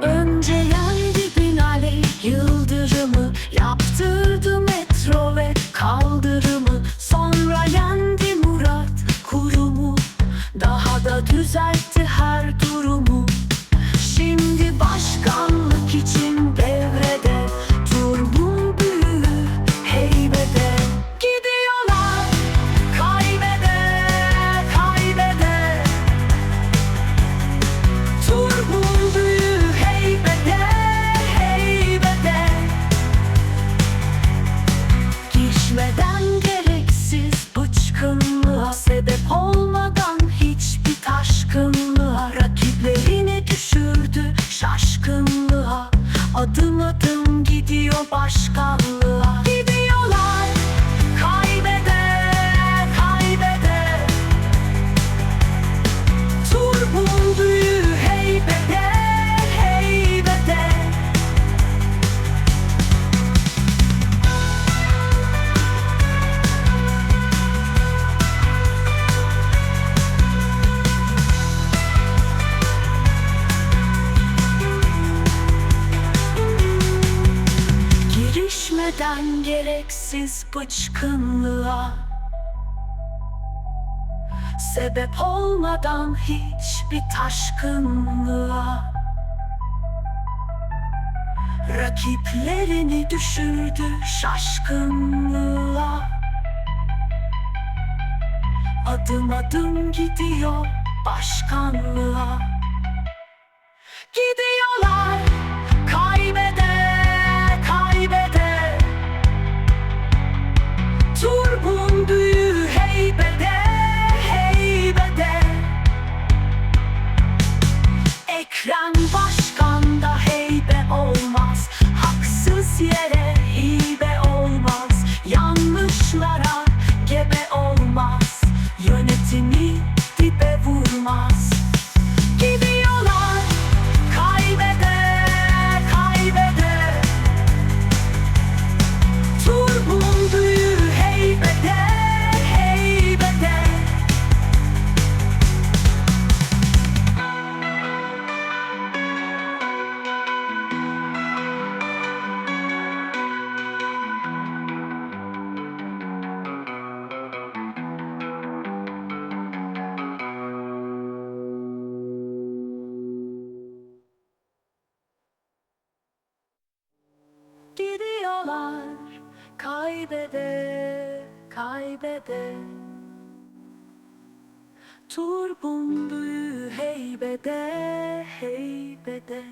Önce yer dibin alev yıldırımı Yaptırdı metro ve kaldırımı. Sonra yendi Murat kurumu. Daha da düzeltti her durumu. Şimdi başkanlık için Geçmeden gereksiz bıçkınlığa Sebep olmadan hiçbir taşkınlığa Rakiplerini düşürdü şaşkınlığa. Adım adım gidiyor başkanlığa Girişmeden gereksiz bıçkınlığa Sebep olmadan hiçbir taşkınlığa Rakiplerini düşürdü şaşkınlığa. Adım adım gidiyor başkanlığa. Gidiyorlar Yanlışlara gebe olmaz Gidiyorlar kaybede kaybede. Turbun büyüğü heybede heybede